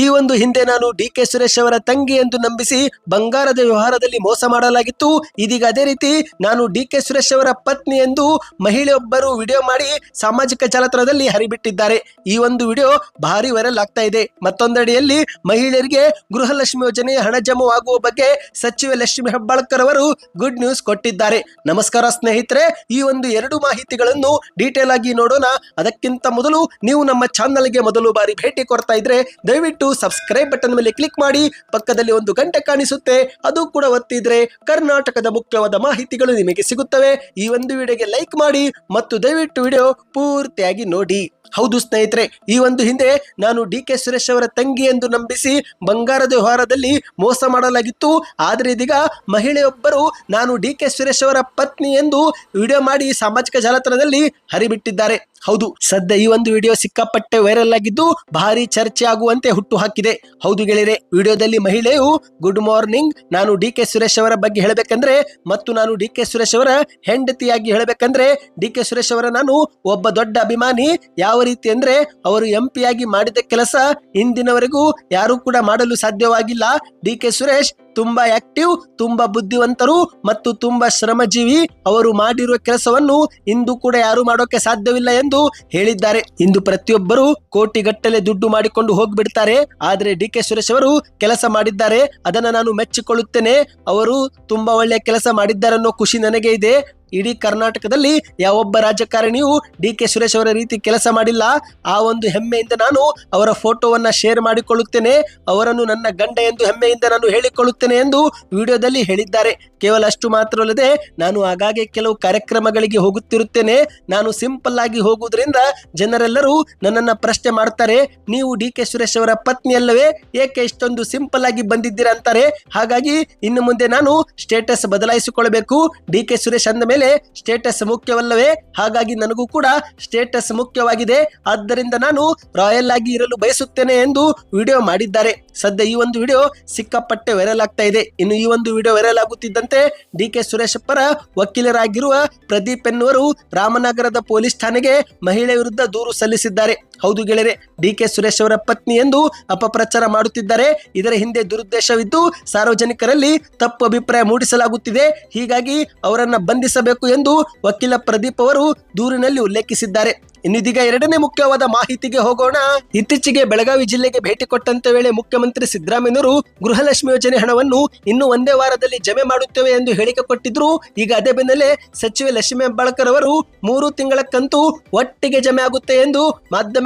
ಈ ಒಂದು ಹಿಂದೆ ನಾನು ಡಿ ಕೆ ಸುರೇಶ್ ಅವರ ತಂಗಿ ಎಂದು ನಂಬಿಸಿ ಬಂಗಾರದ ವ್ಯವಹಾರದಲ್ಲಿ ಮೋಸ ಮಾಡಲಾಗಿತ್ತು. ಇದೀಗ ಅದೇ ರೀತಿ ನಾನು ಡಿ ಕೆ ಸುರೇಶ್ ಅವರ ಪತ್ನಿ ಎಂದು ಮಹಿಳೆಯೊಬ್ಬರು ವಿಡಿಯೋ ಮಾಡಿ ಸಾಮಾಜಿಕ ಜಾಲತಾಣದಲ್ಲಿ ಹರಿಬಿಟ್ಟಿದ್ದಾರೆ. ಈ ಒಂದು ವಿಡಿಯೋ ಭಾರಿ ವೈರಲ್ ಆಗ್ತಾ ಇದೆ. ಮತ್ತೊಂದೆಡೆಯಲ್ಲಿ ಮಹಿಳೆಯರಿಗೆ ಗೃಹಲಕ್ಷ್ಮಿ ಯೋಜನೆ ಹಣ ಜಮವಾಗುವ ಬಗ್ಗೆ ಸಚಿವೆ ಲಕ್ಷ್ಮಿ ಹೆಬ್ಬಾಳ್ಕರ್ ಅವರು ಗುಡ್ ನ್ಯೂಸ್ ಕೊಟ್ಟಿದ್ದಾರೆ. ನಮಸ್ಕಾರ ಸ್ನೇಹಿತರೆ, ಈ ಒಂದು ಎರಡು ಮಾಹಿತಿಗಳನ್ನು ಡೀಟೇಲ್ ಆಗಿ ನೋಡೋಣ. ಅದಕ್ಕಿಂತ ಮೊದಲು ನೀವು ನಮ್ಮ ಚಾನಲ್ಗೆ ಮೊದಲು ಬಾರಿ ಭೇಟಿ ಕೊಡ್ತಾ ಇದ್ರೆ ದಯವಿಟ್ಟು ಸಬ್ಸ್ಕ್ರೈಬ್ ಬಟನ್ ಮೇಲೆ ಕ್ಲಿಕ್ ಮಾಡಿ, ಪಕ್ಕದಲ್ಲಿ ಒಂದು ಗಂಟೆ ಕಾಣಿಸುತ್ತೆ, ಅದು ಕೂಡ ಒತ್ತಿದ್ರೆ ಕರ್ನಾಟಕದ ಮುಖ್ಯವಾದ ಮಾಹಿತಿಗಳು ನಿಮಗೆ ಸಿಗುತ್ತವೆ. ಈ ಒಂದು ವಿಡಿಯೋಗೆ ಲೈಕ್ ಮಾಡಿ ಮತ್ತು ದಯವಿಟ್ಟು ವಿಡಿಯೋ ಪೂರ್ತಿಯಾಗಿ ನೋಡಿ. ಹೌದು ಸ್ನೇಹಿತರೆ, ಈ ಒಂದು ಹಿಂದೆ ನಾನು ಡಿ ಕೆ ಸುರೇಶ್ ಅವರ ತಂಗಿ ಎಂದು ನಂಬಿಸಿ ಬಂಗಾರದ ವ್ಯವಹಾರದಲ್ಲಿ ಮೋಸ ಮಾಡಲಾಗಿತ್ತು. ಆದರೆ ಇದೀಗ ಮಹಿಳೆಯೊಬ್ಬರು ನಾನು ಡಿ ಕೆ ಸುರೇಶ್ ಅವರ ಪತ್ನಿ ಎಂದು ವಿಡಿಯೋ ಮಾಡಿ ಸಾಮಾಜಿಕ ಜಾಲತಾಣದಲ್ಲಿ ಹರಿಬಿಟ್ಟಿದ್ದಾರೆ. ಹೌದು, ಸದ್ಯ ಈ ಒಂದು ವಿಡಿಯೋ ಸಿಕ್ಕಾಪಟ್ಟೆ ವೈರಲ್ ಆಗಿದ್ದು ಭಾರಿ ಚರ್ಚೆ ಆಗುವಂತೆ ಹುಟ್ಟು ಹಾಕಿದೆ ಹೌದು ಗೆಳೆಯರೆ, ವಿಡಿಯೋದಲ್ಲಿ ಮಹಿಳೆಯು, ಗುಡ್ ಮಾರ್ನಿಂಗ್, ನಾನು ಡಿ ಕೆ ಸುರೇಶ್ ಅವರ ಬಗ್ಗೆ ಹೇಳಬೇಕಂದ್ರೆ ಮತ್ತು ನಾನು ಡಿ ಕೆ ಸುರೇಶ್ ಅವರ ಹೆಂಡತಿಯಾಗಿ ಹೇಳಬೇಕಂದ್ರೆ ಡಿ ಕೆ ಸುರೇಶ್ ಅವರ ನಾನು ಒಬ್ಬ ದೊಡ್ಡ ಅಭಿಮಾನಿ, ಯಾವ ರೀತಿ ಅಂದ್ರೆ ಅವರು ಎಂ ಆಗಿ ಮಾಡಿದ ಕೆಲಸ ಇಂದಿನವರೆಗೂ ಯಾರು ಕೂಡ ಮಾಡಲು ಸಾಧ್ಯವಾಗಿಲ್ಲ. ಡಿ ಕೆ ಸುರೇಶ್ ತುಂಬಾ ಆಕ್ಟಿವ್ ತುಂಬಾ ಬುದ್ಧಿವಂತರು ಮತ್ತು ತುಂಬಾ ಶ್ರಮಜೀವಿ ಅವರು ಮಾಡಿರುವ ಕೆಲಸವನ್ನು ಇಂದು ಕೂಡ ಯಾರು ಮಾಡೋಕೆ ಸಾಧ್ಯವಿಲ್ಲ ಎಂದು ಹೇಳಿದ್ದಾರೆ. ಇಂದು ಪ್ರತಿಯೊಬ್ಬರು ಕೋಟಿಗಟ್ಟಲೆ ದುಡ್ಡು ಮಾಡಿಕೊಂಡು ಹೋಗ್ಬಿಡ್ತಾರೆ. ಆದ್ರೆ ಡಿ ಕೆ ಸುರೇಶ್ ಅವರು ಕೆಲಸ ಮಾಡಿದ್ದಾರೆ. ಅದನ್ನ ನಾನು ಮೆಚ್ಚಿಕೊಳ್ಳುತ್ತೇನೆ. ಅವರು ತುಂಬಾ ಒಳ್ಳೆಯ ಕೆಲಸ ಮಾಡಿದ್ದಾರೆ ಅನ್ನೋ ಖುಷಿ ನನಗೆ ಇದೆ. ಇಡೀ ಕರ್ನಾಟಕದಲ್ಲಿ ಯಾವೊಬ್ಬ ರಾಜಕಾರಣಿಯು ಡಿ ಕೆ ಸುರೇಶ್ ಅವರ ರೀತಿ ಕೆಲಸ ಮಾಡಿಲ್ಲ. ಆ ಒಂದು ಹೆಮ್ಮೆಯಿಂದ ನಾನು ಅವರ ಫೋಟೋವನ್ನ ಶೇರ್ ಮಾಡಿಕೊಳ್ಳುತ್ತೇನೆ. ಅವರನ್ನು ನನ್ನ ಗಂಡ ಎಂದು ಹೆಮ್ಮೆಯಿಂದ ನಾನು ಹೇಳಿಕೊಳ್ಳುತ್ತೇನೆ. ಎಂದು ವಿಡಿಯೋದಲ್ಲಿ ಹೇಳಿದ್ದಾರೆ. ಕೇವಲ ಅಷ್ಟು ಮಾತ್ರವಲ್ಲದೆ ನಾನು ಆಗಾಗ್ಗೆ ಕೆಲವು ಕಾರ್ಯಕ್ರಮಗಳಿಗೆ ಹೋಗುತ್ತಿರುತ್ತೇನೆ. ನಾನು ಸಿಂಪಲ್ ಆಗಿ ಹೋಗುವುದರಿಂದ ಜನರೆಲ್ಲರೂ ನನ್ನನ್ನ ಪ್ರಶ್ನೆ ಮಾಡ್ತಾರೆ. ನೀವು ಡಿ ಕೆ ಸುರೇಶ್ ಅವರ ಪತ್ನಿ ಅಲ್ಲವೇ? ಏಕೆ ಇಷ್ಟೊಂದು ಸಿಂಪಲ್ ಆಗಿ ಬಂದಿದ್ದೀರಾ ಅಂತಾರೆ. ಹಾಗಾಗಿ ಇನ್ನು ಮುಂದೆ ನಾನು ಸ್ಟೇಟಸ್ ಬದಲಾಯಿಸಿಕೊಳ್ಳಬೇಕು. ಡಿ ಕೆ ಸುರೇಶ್ ಅಂದ ಮೇಲೆ ಸ್ಟೇಟಸ್ ಮುಖ್ಯವಲ್ಲವೇ? ಹಾಗಾಗಿ ನನಗೂ ಕೂಡ ಸ್ಟೇಟಸ್ ಮುಖ್ಯವಾಗಿದೆ. ಆದ್ದರಿಂದ ನಾನು ರಾಯಲ್ ಆಗಿ ಇರಲು ಬಯಸುತ್ತೇನೆ ಎಂದು ವಿಡಿಯೋ ಮಾಡಿದ್ದಾರೆ. ಸದ್ಯ ಈ ಒಂದು ವಿಡಿಯೋ ಸಿಕ್ಕಾಪಟ್ಟೆ ವೈರಲ್ ಆಗ್ತಾ ಇದೆ. ಇನ್ನು ಈ ಒಂದು ವಿಡಿಯೋ ವೈರಲ್ ಆಗುತ್ತಿದ್ದಂತೆ ಡಿ ಕೆ ಸುರೇಶ್ ಪರ ವಕೀಲರಾಗಿರುವ ಪ್ರದೀಪ್ ಎನ್ನುವರು ರಾಮನಗರದ ಪೊಲೀಸ್ ಠಾಣೆಗೆ ಮಹಿಳೆ ವಿರುದ್ಧ ದೂರು ಸಲ್ಲಿಸಿದ್ದಾರೆ. ಹೌದು ಗೆಳೆಯರೆ ಡಿ ಕೆ ಸುರೇಶ್ ಅವರ ಪತ್ನಿ ಎಂದು ಅಪಪ್ರಚಾರ ಮಾಡುತ್ತಿದ್ದಾರೆ. ಇದರ ಹಿಂದೆ ದುರುದ್ದೇಶವಿದ್ದು ಸಾರ್ವಜನಿಕರಲ್ಲಿ ತಪ್ಪು ಅಭಿಪ್ರಾಯ ಮೂಡಿಸಲಾಗುತ್ತಿದೆ. ಹೀಗಾಗಿ ಅವರನ್ನ ಬಂಧಿಸಬೇಕು ಎಂದು ವಕೀಲ ಪ್ರದೀಪ್ ಅವರು ದೂರಿನಲ್ಲಿ ಉಲ್ಲೇಖಿಸಿದ್ದಾರೆ. ಇನ್ನಿದೀಗ ಎರಡನೇ ಮುಖ್ಯವಾದ ಮಾಹಿತಿಗೆ ಹೋಗೋಣ. ಇತ್ತೀಚೆಗೆ ಬೆಳಗಾವಿ ಜಿಲ್ಲೆಗೆ ಭೇಟಿ ಕೊಟ್ಟಂತ ವೇಳೆ ಮುಖ್ಯಮಂತ್ರಿ ಸಿದ್ದರಾಮಯ್ಯನವರು ಗೃಹಲಕ್ಷ್ಮಿ ಯೋಜನೆ ಹಣವನ್ನು ಇನ್ನು ಒಂದೇ ವಾರದಲ್ಲಿ ಜಮೆ ಮಾಡುತ್ತೇವೆ ಎಂದು ಹೇಳಿಕೆ ಕೊಟ್ಟಿದ್ರು. ಈಗ ಅದೇ ಬೆನ್ನಲ್ಲೇ ಸಚಿವೆ ಲಕ್ಷ್ಮೀ ಹೆಬ್ಬಾಳ್ಕರ್ ಅವರು ಮೂರು ತಿಂಗಳ ಕಂತು ಒಟ್ಟಿಗೆ ಜಮೆ ಆಗುತ್ತೆ ಎಂದು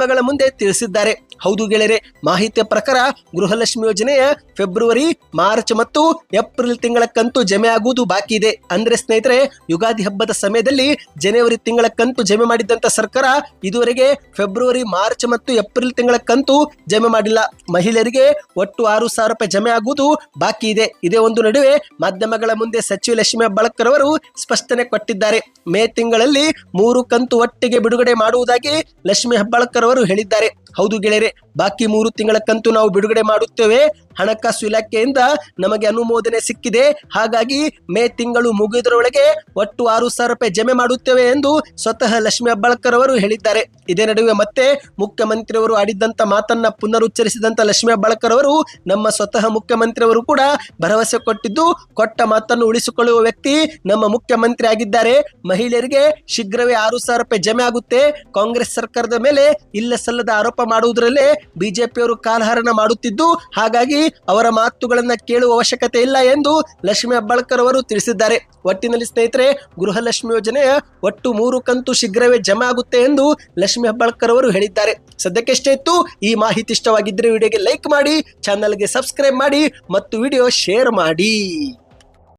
ಮಾಧ್ಯಮಗಳ ಮುಂದೆ ತಿಳಿಸಿದ್ದಾರೆ. ಹೌದು ಗೆಳೆಯರೆ, ಮಾಹಿತಿಯ ಪ್ರಕಾರ ಗೃಹಲಕ್ಷ್ಮಿ ಯೋಜನೆಯ ಫೆಬ್ರವರಿ, ಮಾರ್ಚ್ ಮತ್ತು ಏಪ್ರಿಲ್ ತಿಂಗಳ ಕಂತು ಜಮೆ ಆಗುವುದು ಬಾಕಿ ಇದೆ. ಅಂದ್ರೆ ಸ್ನೇಹಿತರೆ, ಯುಗಾದಿ ಹಬ್ಬದ ಸಮಯದಲ್ಲಿ ಜನವರಿ ತಿಂಗಳ ಕಂತು ಜಮೆ ಮಾಡಿದ್ದಂತ ಸರ್ಕಾರ ಇದುವರೆಗೆ ಫೆಬ್ರವರಿ, ಮಾರ್ಚ್ ಮತ್ತು ಏಪ್ರಿಲ್ ತಿಂಗಳ ಕಂತು ಜಮೆ ಮಾಡಿಲ್ಲ. ಮಹಿಳೆಯರಿಗೆ ಒಟ್ಟು ಆರು ಸಾವಿರ ರೂಪಾಯಿ ಜಮೆ ಆಗುವುದು ಬಾಕಿ ಇದೆ. ಇದೇ ಒಂದು ನಡುವೆ ಮಾಧ್ಯಮಗಳ ಮುಂದೆ ಸಚಿವ ಲಕ್ಷ್ಮಿ ಹೆಬ್ಬಾಳ್ಕರ್ ಅವರು ಸ್ಪಷ್ಟನೆ ಕೊಟ್ಟಿದ್ದಾರೆ. ಮೇ ತಿಂಗಳಲ್ಲಿ ಮೂರು ಕಂತು ಒಟ್ಟಿಗೆ ಬಿಡುಗಡೆ ಮಾಡುವುದಾಗಿ ಲಕ್ಷ್ಮಿ ಹೆಬ್ಬಾಳ್ಕರ್ ಅವರು ಹೇಳಿದ್ದಾರೆ. ಹೌದು ಗೆಳೆಯರೆ ಬಾಕಿ ಮೂರು ತಿಂಗಳ ಕಂತು ನಾವು ಬಿಡುಗಡೆ ಮಾಡುತ್ತೇವೆ. ಹಣಕಾಸು ಇಲಾಖೆಯಿಂದ ನಮಗೆ ಅನುಮೋದನೆ ಸಿಕ್ಕಿದೆ. ಹಾಗಾಗಿ ಮೇ ತಿಂಗಳು ಮುಗಿದರೊಳಗೆ ಒಟ್ಟು ಆರು ಸಾವಿರ ರೂಪಾಯಿ ಜಮೆ ಮಾಡುತ್ತೇವೆ ಎಂದು ಸ್ವತಃ ಲಕ್ಷ್ಮಿ ಹೆಬ್ಬಾಳ್ಕರ್ ಅವರು ಹೇಳಿದ್ದಾರೆ. ಇದೇ ನಡುವೆ ಮತ್ತೆ ಮುಖ್ಯಮಂತ್ರಿ ಅವರು ಆಡಿದ್ದಂತ ಮಾತನ್ನ ಪುನರುಚ್ಚರಿಸಿದಂತ ಲಕ್ಷ್ಮಿ ಹೆಬ್ಬಾಳ್ಕರ್ ಅವರು ನಮ್ಮ ಸ್ವತಃ ಮುಖ್ಯಮಂತ್ರಿ ಅವರು ಕೂಡ ಭರವಸೆ ಕೊಟ್ಟಿದ್ದು, ಕೊಟ್ಟ ಮಾತನ್ನು ಉಳಿಸಿಕೊಳ್ಳುವ ವ್ಯಕ್ತಿ ನಮ್ಮ ಮುಖ್ಯಮಂತ್ರಿ ಆಗಿದ್ದಾರೆ. ಮಹಿಳೆಯರಿಗೆ ಶೀಘ್ರವೇ ಆರು ಸಾವಿರ ರೂಪಾಯಿ ಜಮೆ ಆಗುತ್ತೆ. ಕಾಂಗ್ರೆಸ್ ಸರ್ಕಾರದ ಮೇಲೆ ಇಲ್ಲ ಸಲ್ಲದ ಆರೋಪ ಮಾಡುವುದರಲ್ಲೇ ಬಿಜೆಪಿಯವರು ಕಾಲಹರಣ ಮಾಡುತ್ತಿದ್ದು, ಹಾಗಾಗಿ ಅವರ ಮಾತುಗಳನ್ನ ಕೇಳುವ ಅವಶ್ಯಕತೆ ಇಲ್ಲ ಎಂದು ಲಕ್ಷ್ಮಿ ಹೆಬ್ಬಾಳ್ಕರ್ ಅವರು ತಿಳಿಸಿದ್ದಾರೆ. ಒಟ್ಟಿನಲ್ಲಿ ಸ್ನೇಹಿತರೆ, ಗೃಹಲಕ್ಷ್ಮಿ ಯೋಜನೆಯ ಒಟ್ಟು ಮೂರು ಕಂತು ಶೀಘ್ರವೇ ಜಮಾ ಆಗುತ್ತೆ ಎಂದು ಲಕ್ಷ್ಮಿ ಹೆಬ್ಬಾಳ್ಕರ್ ಅವರು ಹೇಳಿದ್ದಾರೆ. ಸದ್ಯಕ್ಕೆ ಇತ್ತು. ಈ ಮಾಹಿತಿ ಇಷ್ಟವಾಗಿದ್ದರೆ ವಿಡಿಯೋಗೆ ಲೈಕ್ ಮಾಡಿ, ಚಾನಲ್ಗೆ ಸಬ್ಸ್ಕ್ರೈಬ್ ಮಾಡಿ ಮತ್ತು ವಿಡಿಯೋ ಶೇರ್ ಮಾಡಿ.